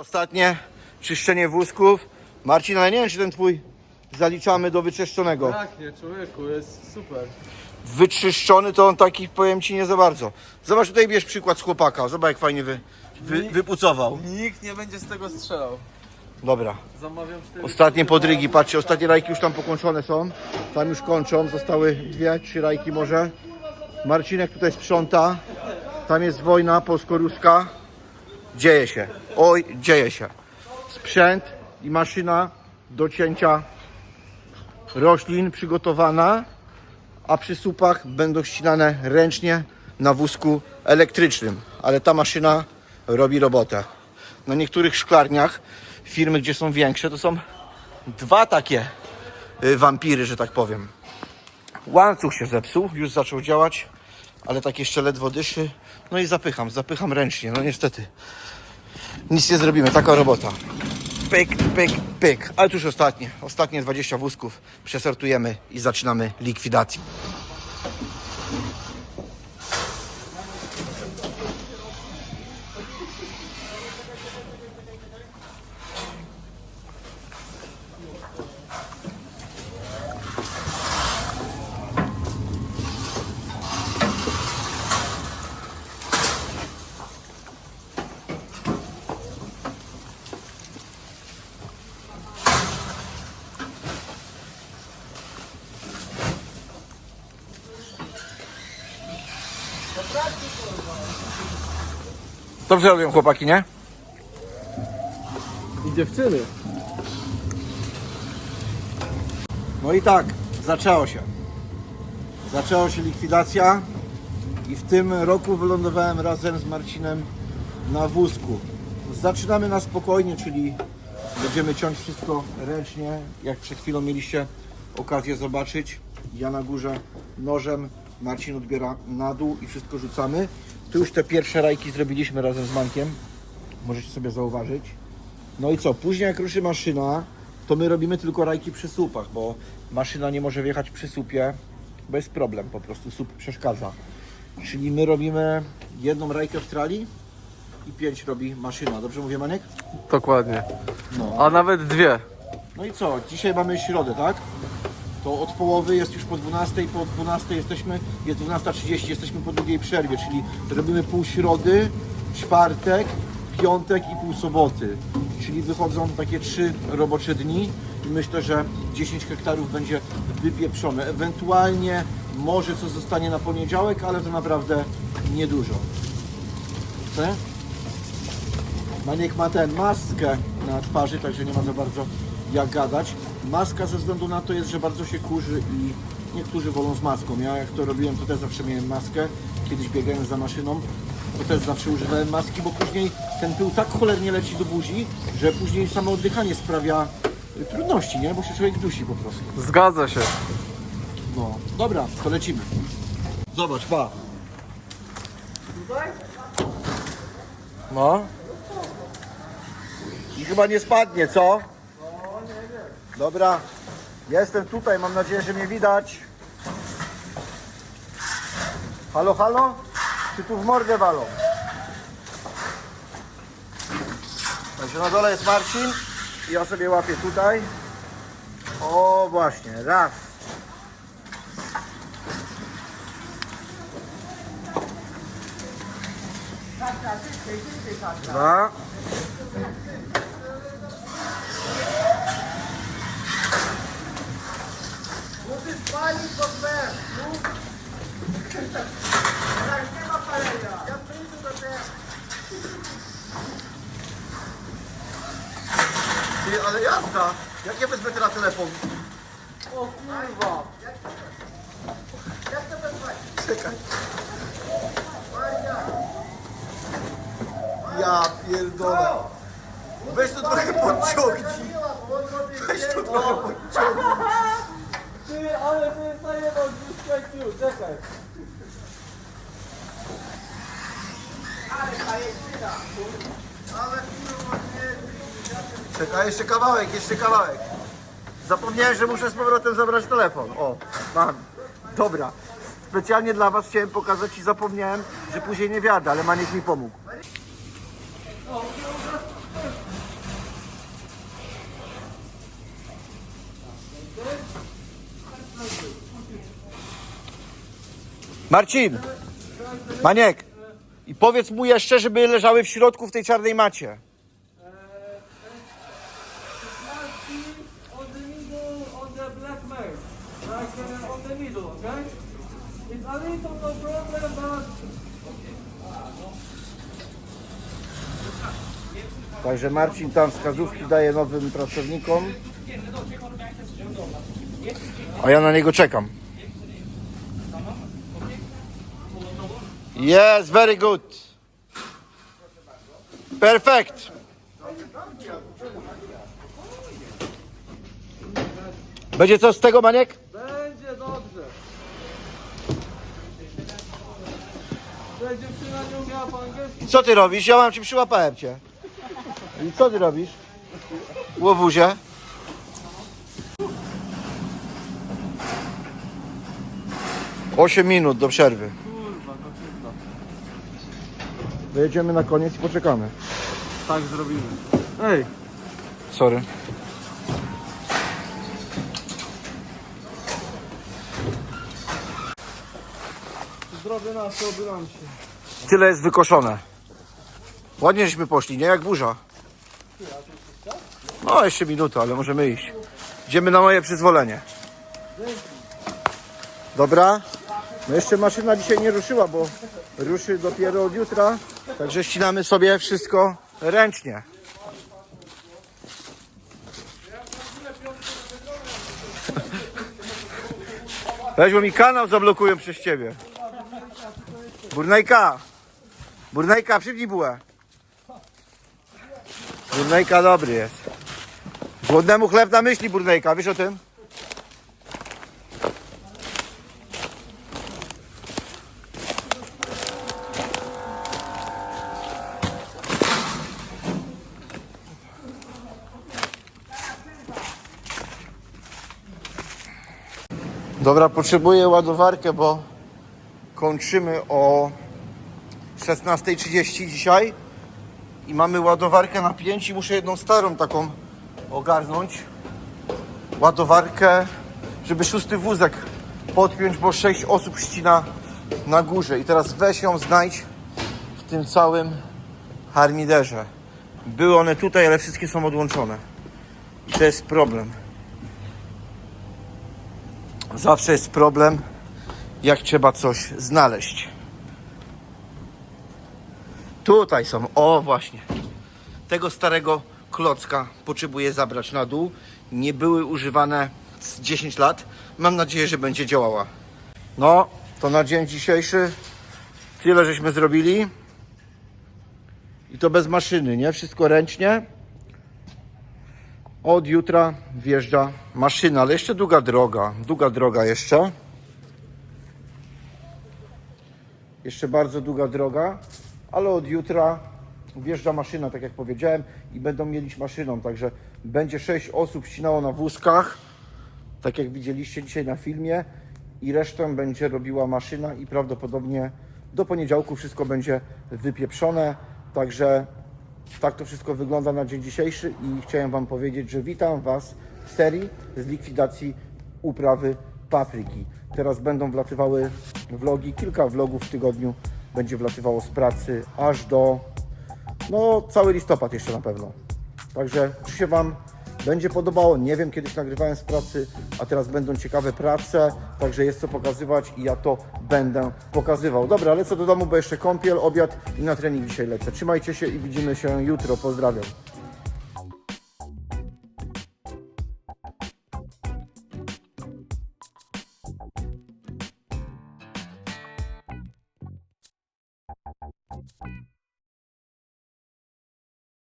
Ostatnie czyszczenie wózków. Marcin, ale nie wiem, czy ten twój zaliczamy do wyczyszczonego. Tak, nie człowieku, jest super. Wyczyszczony to on taki, powiem ci, nie za bardzo. Zobacz, tutaj bierz przykład z chłopaka. Zobacz, jak fajnie wy, wy, wypucował. Nikt nie będzie z tego strzelał. Dobra. Zamawiam cztery Ostatnie podrygi, patrzcie, ostatnie rajki już tam pokończone są. Tam już kończą, zostały dwie, trzy rajki może. Marcinek tutaj sprząta. Tam jest wojna polsko-ruska. Dzieje się. Oj, dzieje się. Sprzęt i maszyna do cięcia roślin przygotowana, a przy słupach będą ścinane ręcznie na wózku elektrycznym. Ale ta maszyna robi robotę. Na niektórych szklarniach, firmy, gdzie są większe, to są dwa takie y, wampiry, że tak powiem. Łańcuch się zepsuł, już zaczął działać, ale tak jeszcze ledwo dyszy. No i zapycham, zapycham ręcznie, no niestety. Nic nie zrobimy, taka robota. Pyk, pyk, pyk. Ale już ostatnie, ostatnie 20 wózków przesortujemy i zaczynamy likwidację. Dobrze robią chłopaki, nie? I dziewczyny. No i tak, zaczęło się. Zaczęła się likwidacja i w tym roku wylądowałem razem z Marcinem na wózku. Zaczynamy na spokojnie, czyli będziemy ciąć wszystko ręcznie, jak przed chwilą mieliście okazję zobaczyć. Ja na górze nożem, Marcin odbiera na dół i wszystko rzucamy. Tu już te pierwsze rajki zrobiliśmy razem z Mankiem. Możecie sobie zauważyć. No i co? Później jak ruszy maszyna, to my robimy tylko rajki przy słupach, bo maszyna nie może wjechać przy słupie, bo jest problem po prostu, słup przeszkadza. Czyli my robimy jedną rajkę w trali i pięć robi maszyna. Dobrze mówię, Maniek? Dokładnie. No. A nawet dwie. No i co? Dzisiaj mamy środę, tak? To od połowy jest już po 12, po 12 jesteśmy, jest 12.30, jesteśmy po długiej przerwie, czyli robimy pół środy, czwartek, piątek i pół soboty. Czyli wychodzą takie trzy robocze dni i myślę, że 10 hektarów będzie wypieprzone. Ewentualnie może coś zostanie na poniedziałek, ale to naprawdę niedużo. Co? nie? Maniek ma ten maskę na twarzy, także nie ma za bardzo jak gadać. Maska ze względu na to jest, że bardzo się kurzy i niektórzy wolą z maską. Ja jak to robiłem, to też zawsze miałem maskę. Kiedyś biegając za maszyną, to też zawsze używałem maski, bo później ten pył tak cholernie leci do buzi, że później samo oddychanie sprawia y, trudności, nie? Bo się człowiek dusi po prostu. Zgadza się. No, dobra, to lecimy. Zobacz, pa. No. I chyba nie spadnie, co? Dobra. Jestem tutaj, mam nadzieję, że mnie widać. Halo, halo? Czy tu w mordę walą? Także na dole jest Marcin. i Ja sobie łapię tutaj. O, właśnie, raz. Dwa. Ty, ale jazda! Jak ja wezmę teraz telefon? O kurwa! Czekaj. Ja pierdolę. Weź to trochę podciągnij. Weź to trochę podciągnij. Ty, ale ty zajebał już czekaj. Czekaj, jeszcze kawałek, jeszcze kawałek. Zapomniałem, że muszę z powrotem zabrać telefon. O, mam. Dobra. Specjalnie dla Was chciałem pokazać i zapomniałem, że później nie wiadę, ale Maniek mi pomógł. Marcin! Maniek! I powiedz mu jeszcze, żeby leżały w środku w tej czarnej macie. Także Marcin tam wskazówki daje nowym pracownikom. A ja na niego czekam. Yes, very good. Perfect. Będzie co z tego, Maniek? będzie dobrze. Dziewczyna nie umiała po angielsku. Co ty robisz? Ja mam ci przyłapałem cię. I co ty robisz? Łowuzie? Osiem minut do przerwy. Kurwa, to. Dojedziemy na koniec i poczekamy. Tak zrobimy. Ej, Sorry. Oby nam się. Tyle jest wykoszone. Ładnie żeśmy poszli, nie jak burza. No, jeszcze minuta, ale możemy iść. Idziemy na moje przyzwolenie. Dobra. No jeszcze maszyna dzisiaj nie ruszyła, bo ruszy dopiero od jutra. Także ścinamy sobie wszystko ręcznie. Weź, mi kanał zablokują przez ciebie. Burnejka! Burnejka, przypnij bułę. Burnejka dobry jest. Głodnemu chleb na myśli, Burnejka, wiesz o tym? Dobra, potrzebuję ładowarkę, bo kończymy o 16.30 dzisiaj i mamy ładowarkę na 5 i muszę jedną starą taką ogarnąć. Ładowarkę, żeby szósty wózek podpiąć, bo 6 osób ścina na górze. I teraz weź ją znajdź w tym całym harmiderze. Były one tutaj, ale wszystkie są odłączone. I to jest problem. Zawsze jest problem, jak trzeba coś znaleźć. Tutaj są, o właśnie. Tego starego klocka potrzebuję zabrać na dół. Nie były używane z 10 lat. Mam nadzieję, że będzie działała. No, to na dzień dzisiejszy tyle żeśmy zrobili. I to bez maszyny, nie? Wszystko ręcznie. Od jutra wjeżdża maszyna, ale jeszcze długa droga. Długa droga jeszcze. Jeszcze bardzo długa droga, ale od jutra wjeżdża maszyna, tak jak powiedziałem, i będą mielić maszyną. Także będzie 6 osób ścinało na wózkach, tak jak widzieliście dzisiaj na filmie, i resztę będzie robiła maszyna i prawdopodobnie do poniedziałku wszystko będzie wypieprzone. Także tak to wszystko wygląda na dzień dzisiejszy i chciałem Wam powiedzieć, że witam Was w serii z likwidacji uprawy papryki. Teraz będą wlatywały vlogi, kilka vlogów w tygodniu będzie wlatywało z pracy aż do no cały listopad jeszcze na pewno. Także czy się Wam będzie podobało? Nie wiem, kiedyś nagrywałem z pracy, a teraz będą ciekawe prace, także jest co pokazywać i ja to będę pokazywał. Dobra, lecę do domu, bo jeszcze kąpiel, obiad i na trening dzisiaj lecę. Trzymajcie się i widzimy się jutro. Pozdrawiam.